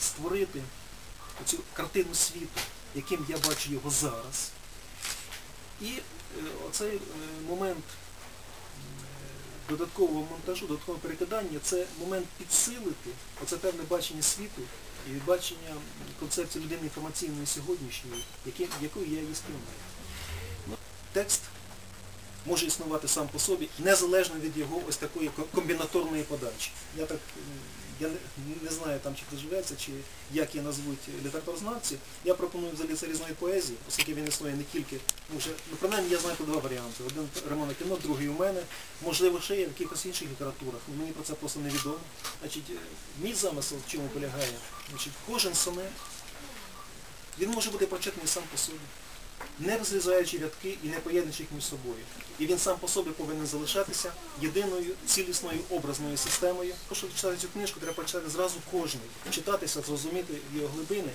створити цю картину світу, яким я бачу його зараз. І е, оцей е, момент е, додаткового монтажу, додаткового перекидання, це момент підсилити оце певне бачення світу і бачення концепції людини інформаційної сьогоднішньої, якою я її сприймаю. Текст може існувати сам по собі, незалежно від його ось такої комбінаторної подачі. Я так я не, знаю там чи доживеться, чи як її назвуть літературознавці. Я пропоную взагалі це різної поезії, оскільки він існує не тільки, ну вже, ну принаймні я знаю тут два варіанти. Один Романа Кіно, другий у мене, можливо, ще є в якихось інших літературах. Мені про це просто невідомо. Значить, е, мій замисел в чому полягає? Значить, кожен сонет, він може бути прочитаний сам по собі не розрізаючи рядки і не поєднуючи їх між собою. І він сам по собі повинен залишатися єдиною цілісною образною системою. Тому що читати цю книжку, треба прочитати зразу кожний, читатися, зрозуміти його глибини,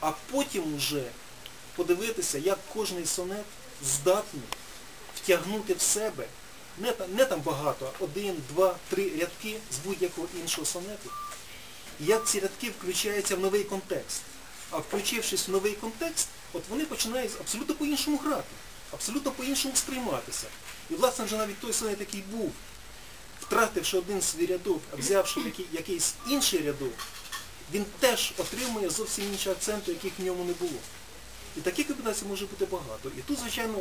а потім вже подивитися, як кожний сонет здатний втягнути в себе не, не там багато, а один, два, три рядки з будь-якого іншого сонету. Як ці рядки включаються в новий контекст. А включившись в новий контекст, от вони починають абсолютно по-іншому грати, абсолютно по-іншому сприйматися. І власне вже навіть той сонет, який був, втративши один свій рядок, а взявши який, якийсь інший рядок, він теж отримує зовсім інші акценти, яких в ньому не було. І таких комбінацій може бути багато. І тут, звичайно,